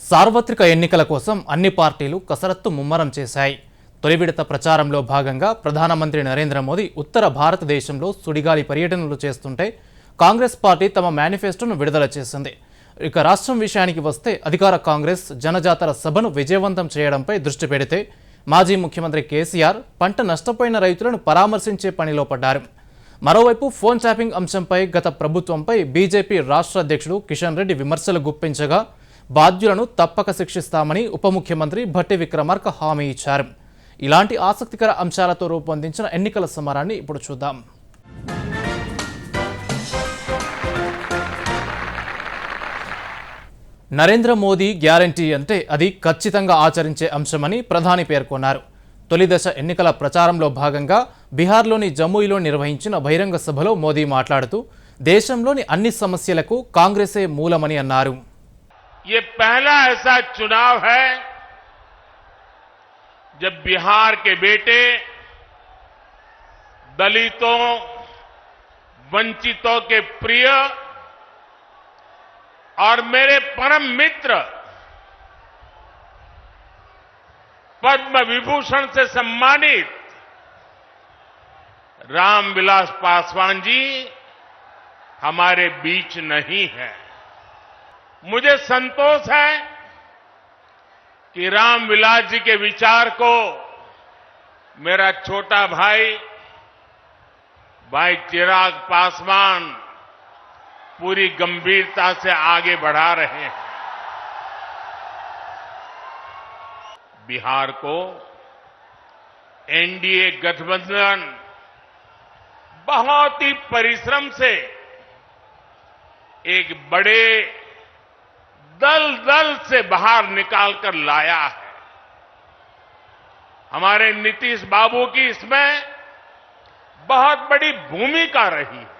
సార్వత్రిక ఎన్నికల కోసం అన్ని పార్టీలు కసరత్తు ముమ్మరం చేశాయి. తొలి విడత ప్రచారంలో భాగంగా ప్రధానమంత్రి నరేంద్ర మోదీ ఉత్తర భారతదేశంలో సుడిగాలి పర్యటనలు చేస్తుంటే కాంగ్రెస్ పార్టీ తమ మేనిఫెస్టోను విడుదల చేసింది. ఇక రాష్ట్రం విషయానికి వస్తే అధికార కాంగ్రెస్ జనజాతర సభను విజయవంతం చేయడంపై దృష్టి పెడితే మాజీ ముఖ్యమంత్రి కేసీఆర్ పంట నష్టపోయిన రైతులను పరామర్శించే పనిలో పడ్డారు. మరోవైపు ఫోన్ ట్యాపింగ్ అంశంపై గత ప్రభుత్వంపై బీజేపీ రాష్ట్ర అధ్యక్షుడు కిషన్ రెడ్డి విమర్శలు గుప్పించగా బాధ్యులను తప్పక శిక్షిస్తామని ఉప ముఖ్యమంత్రి భట్టి విక్రమార్క హామీ ఇచ్చారు. ఇలాంటి ఆసక్తికర అంశాలతో రూపొందించిన ఎన్నికల సమరాన్ని ఇప్పుడు చూద్దాం. నరేంద్ర మోదీ గ్యారంటీ అంటే అది ఖచ్చితంగా ఆచరించే అంశమని ప్రధాని పేర్కొన్నారు. తొలి దశ ఎన్నికల ప్రచారంలో భాగంగా బీహార్లోని జమ్మూయిలో నిర్వహించిన బహిరంగ సభలో మోదీ మాట్లాడుతూ దేశంలోని అన్ని సమస్యలకు కాంగ్రెసే మూలమని అన్నారు. ये पहला ऐसा चुनाव है जब बिहार के बेटे दलितों, वंचितों के प्रिय और मेरे परम मित्र पद्म विभूषण से सम्मानित रामविलास पासवान जी, हमारे बीच नहीं है। मुझे संतोष है कि रामविलास जी के विचार को मेरा छोटा भाई भाई चिराग पासवान, पूरी गंभीरता से आगे बढ़ा रहे हैं। बिहार को एनडीए गठबंधन बहुत ही परिश्रम से एक बड़े दल दल से बाहर निकालकर लाया है। हमारे नीतीश बाबू की इसमें बहुत बड़ी भूमिका रही है।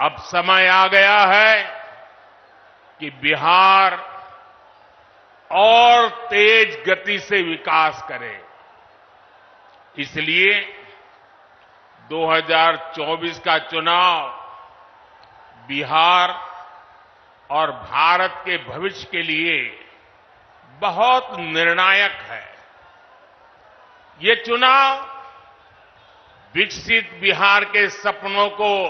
अब समय आ गया है कि बिहार और तेज गति से विकास करे। इसलिए 2024 का चुनाव बिहार और भारत के भविष्य के लिए बहुत निर्णायक है। ये चुनाव विकसित बिहार के सपनों को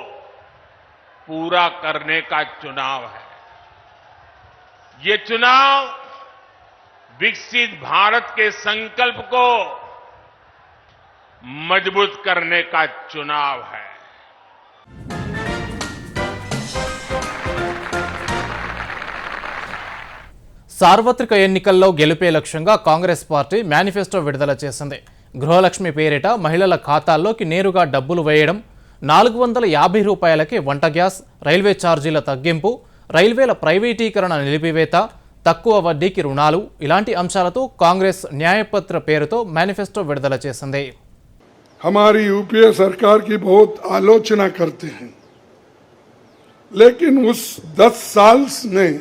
पूरा करने का चुनाव है। ये चुनाव विकसित भारत के संकल्प को मज़बूत करने का चुनाव है। సార్వత్రిక ఎన్నికల్లో గెలిపే లక్ష్యంగా కాంగ్రెస్ పార్టీ మేనిఫెస్టో విడుదల చేసింది గృహలక్ష్మి పేరిట మహిళల ఖాతాల్లోకి నేరుగా డబ్బులు వేయడం నాలుగు వందల యాభై రూపాయలకి వంట గ్యాస్ రైల్వే ఛార్జీల తగ్గింపు రైల్వేల ప్రైవేటీకరణ నిలిపివేత తక్కువ వడ్డీకి రుణాలు ఇలాంటి అంశాలతో కాంగ్రెస్ న్యాయపత్ర పేరుతో మేనిఫెస్టో విడుదల చేసింది हमारी यूपीए सरकार की बहुत आलोचना करते हैं लेकिन उस दस साल में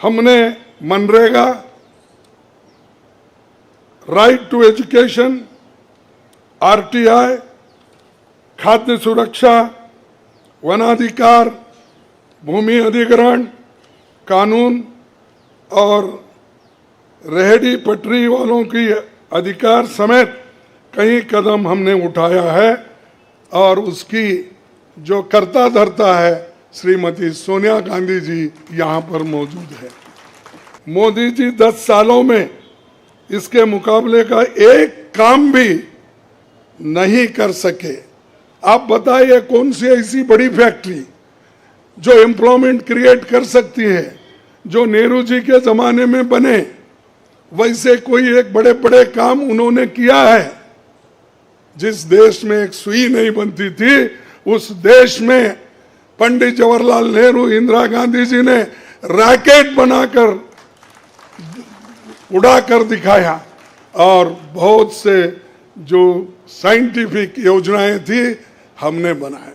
हमने MNREGA right to education RTI खाद्य सुरक्षा, वनाधिकार, भूमि अधिग्रहण, कानून और रेहड़ी पटरी वालों की अधिकार समेत कई कदम हमने उठाया है और उसकी जो करता धरता है श्रीमती सोनिया गांधी जी यहाँ पर मौजूद है। मोदी जी दस सालों में इसके मुकाबले का एक काम भी नहीं कर सके। आप बताइए, कौन सी ऐसी बड़ी फैक्ट्री जो एम्प्लॉयमेंट क्रिएट कर सकती है, जो नेहरू जी के जमाने में बने? वैसे कोई एक बड़े बड़े काम उन्होंने किया है, जिस देश में एक सुई नहीं बनती थी, उस देश में पंडित जवाहरलाल नेहरू, इंदिरा गांधी जी ने रैकेट बनाकर उड़ा कर दिखाया और बहुत से जो साइंटिफिक योजनाएँ थी हमने बनाए।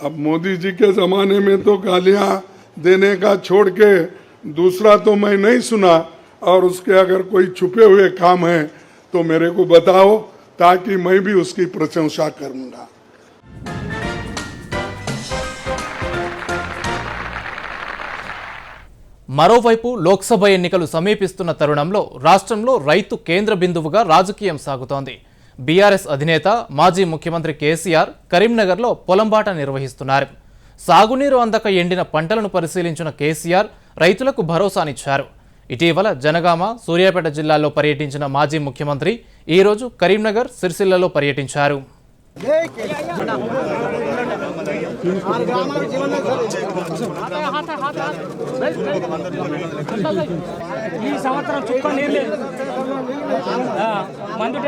अब मोदी जी के ज़माने में तो गालियाँ देने का छोड़ के दूसरा तो मैं नहीं सुना और उसके अगर कोई छुपे हुए काम है तो मेरे को बताओ ताकि मैं भी उसकी प्रशंसा करूँगा। మరోవైపు లోక్సభ ఎన్నికలు సమీపిస్తున్న తరుణంలో రాష్ట్రంలో రైతు కేంద్ర బిందువుగా రాజకీయం సాగుతోంది. బీఆర్ఎస్ అధినేత మాజీ ముఖ్యమంత్రి కేసీఆర్ కరీంనగర్లో పొలంబాట నిర్వహిస్తున్నారు. సాగునీరు అందక ఎండిన పంటలను పరిశీలించిన కేసీఆర్ రైతులకు భరోసానిచ్చారు. ఇటీవల జనగామ సూర్యాపేట జిల్లాల్లో పర్యటించిన మాజీ ముఖ్యమంత్రి ఈరోజు కరీంనగర్ సిరిసిల్లలో పర్యటించారు. ఈ సంవత్సరం చుక్క నీరు లేదు మందు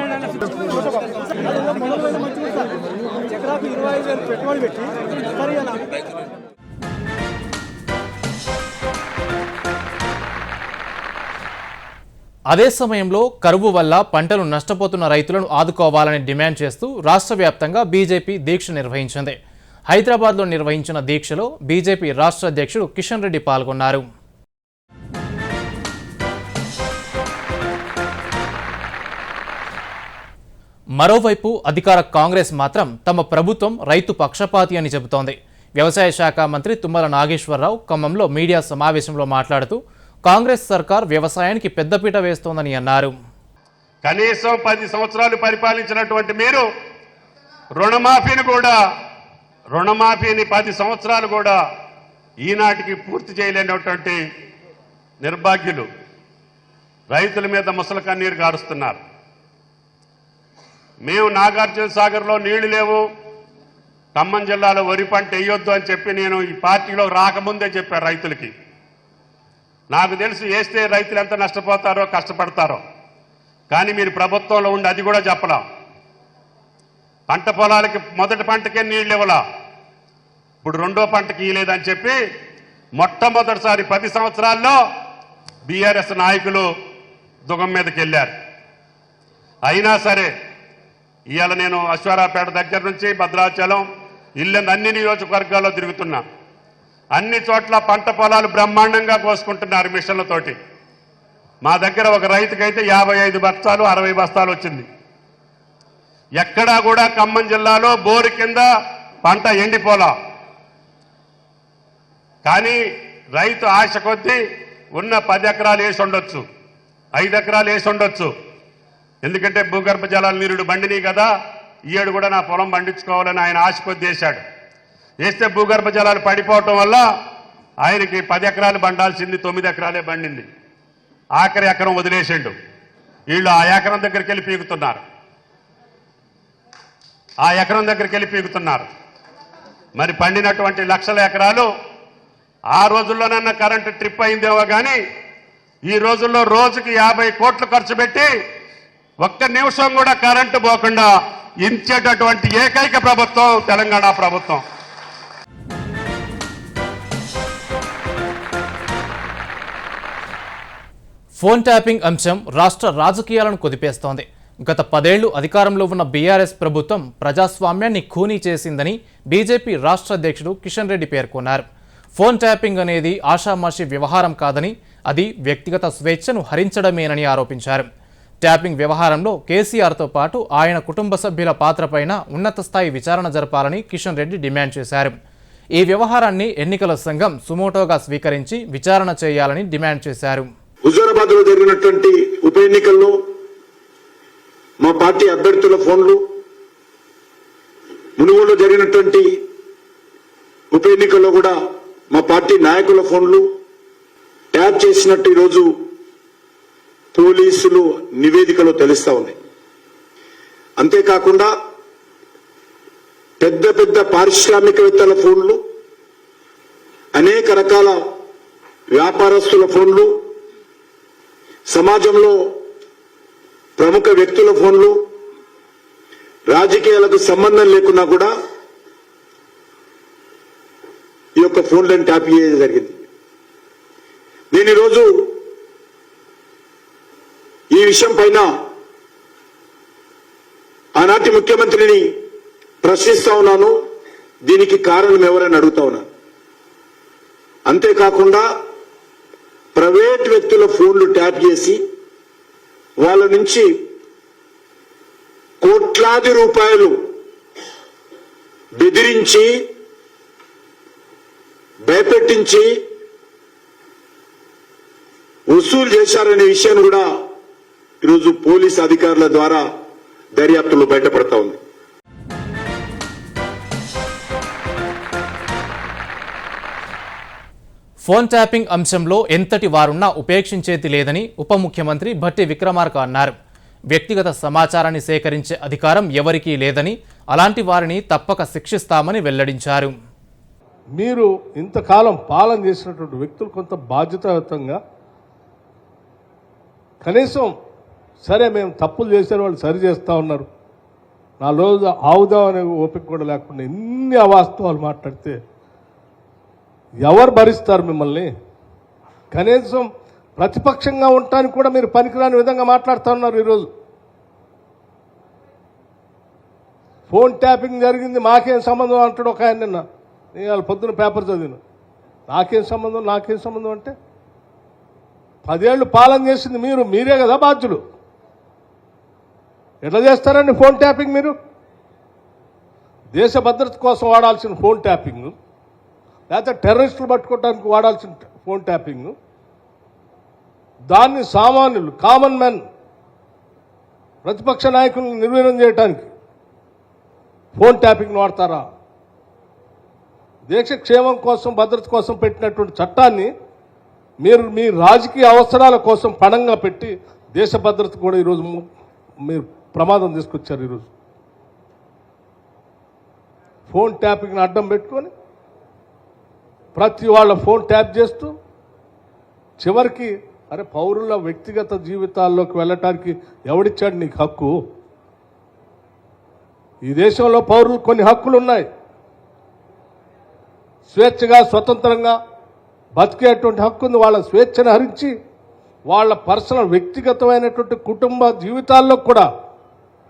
చక్రాకు ఇరవై ఐదు వేలు పెట్టుబడి పెట్టి సరే అదే సమయంలో కరువు వల్ల పంటలు నష్టపోతున్న రైతులను ఆదుకోవాలని డిమాండ్ చేస్తూ రాష్ట్ర వ్యాప్తంగా బీజేపీ దీక్ష నిర్వహించింది. హైదరాబాద్లో నిర్వహించిన దీక్షలో బీజేపీ రాష్ట్ర అధ్యక్షుడు కిషన్ రెడ్డి పాల్గొన్నారు. మరోవైపు అధికార కాంగ్రెస్ మాత్రం తమ ప్రభుత్వం రైతు పక్షపాతి అని చెబుతోంది. వ్యవసాయ శాఖ మంత్రి తుమ్మల నాగేశ్వరరావు ఖమ్మంలో మీడియా సమావేశంలో మాట్లాడుతూ కాంగ్రెస్ సర్కార్ వ్యవసాయానికి పెద్దపీట వేస్తోందని అన్నారు. కనీసం పది సంవత్సరాలు పరిపాలించినటువంటి మీరు రుణమాఫీని కూడా రుణమాఫీని పది సంవత్సరాలు కూడా ఈనాటికి పూర్తి చేయలేనటువంటి నిర్భాగ్యులు. రైతుల మీద ముసలి కన్నీరు గారుస్తున్నారు. మేము నాగార్జున సాగర్లో నీళ్ళు లేవు. ఖమ్మం జిల్లాలో వరి పంట వేయొద్దు అని చెప్పి నేను ఈ పార్టీలో రాకముందే చెప్పాను రైతులకి. నాకు తెలుసు వేస్తే రైతులు ఎంత నష్టపోతారో కష్టపడతారో. కానీ మీరు ప్రభుత్వంలో ఉండి అది కూడా చెప్పడం పంట పొలాలకి మొదటి పంటకే నీళ్ళు ఇవ్వలా? ఇప్పుడు రెండో పంటకి ఇవ్వలేదని చెప్పి మొట్టమొదటిసారి పది సంవత్సరాల్లో బీఆర్ఎస్ నాయకులు దుగం మీదకి వెళ్ళారు. అయినా సరే ఇవాళ నేను అశ్వారాపేట దగ్గర నుంచి భద్రాచలం ఇల్లని అన్ని నియోజకవర్గాల్లో తిరుగుతున్నా. అన్ని చోట్ల పంట పొలాలు బ్రహ్మాండంగా కోసుకుంటున్నారు మిషన్లతోటి. మా దగ్గర ఒక రైతుకైతే యాభై ఐదు బస్తాలు అరవై బస్తాలు వచ్చింది. ఎక్కడా కూడా ఖమ్మం జిల్లాలో బోరు కింద పంట ఎండిపోలా. కానీ రైతు ఆశ కొద్దీ ఉన్న పది ఎకరాలు వేసి ఉండొచ్చు. ఐదు ఎకరాలు వేసి ఉండొచ్చు. ఎందుకంటే భూగర్భ జలాల నీరుడు బండిని కదా ఈయడు కూడా నా పొలం పండించుకోవాలని ఆయన ఆశ కొద్దీ వేశాడు. వేస్తే భూగర్భ జలాలు పడిపోవటం వల్ల ఆయనకి పది ఎకరాలు బండాల్సింది తొమ్మిది ఎకరాలే బండింది ఆఖరి ఎకరం వదిలేసిండు. వీళ్ళు ఆ ఎకరం దగ్గరికి వెళ్ళి పీకుతున్నారు. ఆ ఎకరం దగ్గరికి వెళ్ళి పీకుతున్నారు. మరి పండినటువంటి లక్షల ఎకరాలు ఆ రోజుల్లోనన్నా కరెంటు ట్రిప్ అయిందేమో కానీ ఈ రోజుల్లో రోజుకి యాభై కోట్లు ఖర్చు పెట్టి ఒక్క నిమిషం కూడా కరెంటు పోకుండా ఇంచేటటువంటి ఏకైక ప్రభుత్వం తెలంగాణ ప్రభుత్వం. ఫోన్ ట్యాపింగ్ అంశం రాష్ట్ర రాజకీయాలను కుదిపేస్తోంది. గత పదేళ్ళు అధికారంలో ఉన్న బీఆర్ఎస్ ప్రభుత్వం ప్రజాస్వామ్యాన్ని ఖూనీ చేసిందని బీజేపీ రాష్ట్ర అధ్యక్షుడు కిషన్ రెడ్డి పేర్కొన్నారు. ఫోన్ ట్యాపింగ్ అనేది ఆషామాషి వ్యవహారం కాదని అది వ్యక్తిగత స్వేచ్ఛను హరించడమేనని ఆరోపించారు. ట్యాపింగ్ వ్యవహారంలో కేసీఆర్తో పాటు ఆయన కుటుంబ సభ్యుల పాత్రపైన ఉన్నత స్థాయి విచారణ జరపాలని కిషన్ రెడ్డి డిమాండ్ చేశారు. ఈ వ్యవహారాన్ని ఎన్నికల సంఘం సుమోటోగా స్వీకరించి విచారణ చేయాలని డిమాండ్ చేశారు. హుజూరాబాద్లో జరిగినటువంటి ఉప ఎన్నికల్లో మా పార్టీ అభ్యర్థుల ఫోన్లు మునుగోడులో జరిగినటువంటి ఉప ఎన్నికల్లో కూడా మా పార్టీ నాయకుల ఫోన్లు ట్యాప్ చేసినట్టు ఈరోజు పోలీసులు నివేదికలో తెలుస్తా ఉంది అంతేకాకుండా పెద్ద పెద్ద పారిశ్రామికవేత్తల ఫోన్లు అనేక రకాల వ్యాపారస్తుల ఫోన్లు సమాజంలో ప్రముఖ వ్యక్తుల ఫోన్లు రాజకీయాలకు సంబంధం లేకున్నా కూడా ఈ యొక్క ఫోన్లను ట్యాప్ చేయడం జరిగింది. నేను ఈరోజు ఈ విషయం పైన ఆనాటి ముఖ్యమంత్రిని ప్రశ్నిస్తా ఉన్నాను. దీనికి కారణం ఎవరని అడుగుతా ఉన్నాను అంతేకాకుండా ప్రైవేట్ వ్యక్తుల ఫోన్లు ట్యాప్ చేసి వాళ్ళ నుంచి కోట్లాది రూపాయలు బెదిరించి భయపెట్టించి వసూలు చేశారనే విషయాన్ని కూడా ఈరోజు పోలీస్ అధికారుల ద్వారా దర్యాప్తులో బయటపడతా ఉంది. ఫోన్ ట్యాపింగ్ అంశంలో ఎంతటి వారున్నా ఉపేక్షించేది లేదని ఉప ముఖ్యమంత్రి భట్టి విక్రమార్క అన్నారు. వ్యక్తిగత సమాచారాన్ని సేకరించే అధికారం ఎవరికీ లేదని అలాంటి వారిని తప్పక శిక్షిస్తామని వెల్లడించారు. మీరు ఇంతకాలం పాలన చేసినటువంటి వ్యక్తులు కొంత బాధ్యతాయుతంగా కనీసం సరే మేము తప్పులు చేసిన వాళ్ళు సరి చేస్తూ ఉన్నారు. నా రోజు ఆవుదాం అనే ఓపిక కూడా లేకుండా ఎన్ని అవాస్తవాలు మాట్లాడితే ఎవరు భరిస్తారు మిమ్మల్ని? కనీసం ప్రతిపక్షంగా ఉండటానికి కూడా మీరు పనికిరాని విధంగా మాట్లాడుతూ ఉన్నారు ఈరోజు. ఫోన్ ట్యాపింగ్ జరిగింది మాకేం సంబంధం అంటాడు ఒక ఆయన నిన్న. నేను వాళ్ళ పొద్దున పేపర్ చదివాను. నాకేం సంబంధం నాకేం సంబంధం అంటే? పదేళ్ళు పాలన చేసింది మీరు మీరే కదా బాధ్యులు. ఎట్లా చేస్తారండి ఫోన్ ట్యాపింగ్ మీరు? దేశ భద్రత కోసం వాడాల్సిన ఫోన్ ట్యాపింగ్. లేకపోతే టెర్రరిస్టులు పట్టుకోవడానికి వాడాల్సిన ఫోన్ ట్యాపింగ్. దాన్ని సామాన్యులు కామన్ మెన్ ప్రతిపక్ష నాయకులను నిర్వీర్యం చేయడానికి ఫోన్ ట్యాపింగ్ వాడతారా? దేశ క్షేమం కోసం భద్రత కోసం పెట్టినటువంటి చట్టాన్ని మీరు మీ రాజకీయ అవసరాల కోసం పణంగా పెట్టి దేశ భద్రత కూడా ఈరోజు మీరు ప్రమాదం తీసుకొచ్చారు ఈరోజు. ఫోన్ ట్యాపింగ్ని అడ్డం పెట్టుకొని ప్రతి వాళ్ళ ఫోన్ ట్యాప్ చేస్తూ చివరికి అరే పౌరుల వ్యక్తిగత జీవితాల్లోకి వెళ్ళటానికి ఎవడిచ్చాడు నీకు హక్కు? ఈ దేశంలో పౌరులు కొన్ని హక్కులు ఉన్నాయి స్వేచ్ఛగా స్వతంత్రంగా బతికేటువంటి హక్కు ఉంది. వాళ్ళ స్వేచ్ఛను హరించి వాళ్ళ పర్సనల్ వ్యక్తిగతమైనటువంటి కుటుంబ జీవితాల్లో కూడా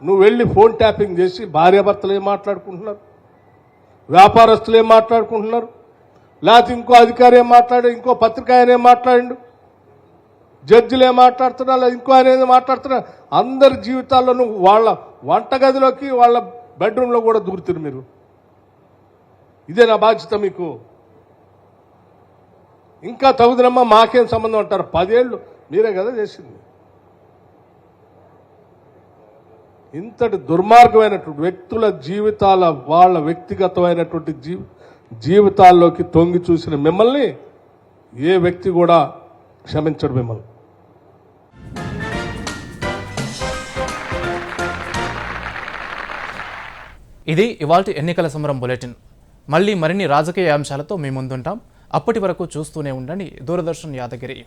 నువ్వు వెళ్ళి ఫోన్ ట్యాపింగ్ చేసి భార్యాభర్తలు ఏం మాట్లాడుకుంటున్నారు? వ్యాపారస్తులు ఏం మాట్లాడుకుంటున్నారు? లేకపోతే ఇంకో అధికారి ఏం మాట్లాడు ఇంకో పత్రిక ఆయన ఏం మాట్లాడిండు? జడ్జిలు ఏం మాట్లాడుతున్నారు? లేదా ఇంకో ఆయన ఏం మాట్లాడుతున్నారు? అందరి జీవితాల్లో నువ్వు వాళ్ళ వంటగదిలోకి వాళ్ళ బెడ్రూమ్లో కూడా దూరుతురు మీరు. ఇదే నా బాధ్యత మీకు. ఇంకా తగుదనమ్మా మాకేం సంబంధం అంటారు? పదేళ్ళు మీరే కదా చేసింది. ఇంతటి దుర్మార్గమైనటువంటి వ్యక్తుల జీవితాల వాళ్ళ వ్యక్తిగతమైనటువంటి జీవి జీవితాల్లోకి తొంగి చూసిన మిమ్మల్ని ఏ వ్యక్తి కూడా క్షమించడు మిమ్మల్ని. ఇది ఇవాల్టి ఎన్నికల సమరం బులెటిన్. మళ్ళీ మరిన్ని రాజకీయ అంశాలతో మీ ముందుంటాం. అప్పటి వరకు చూస్తూనే ఉండండి. దూరదర్శన్ యాదగిరి.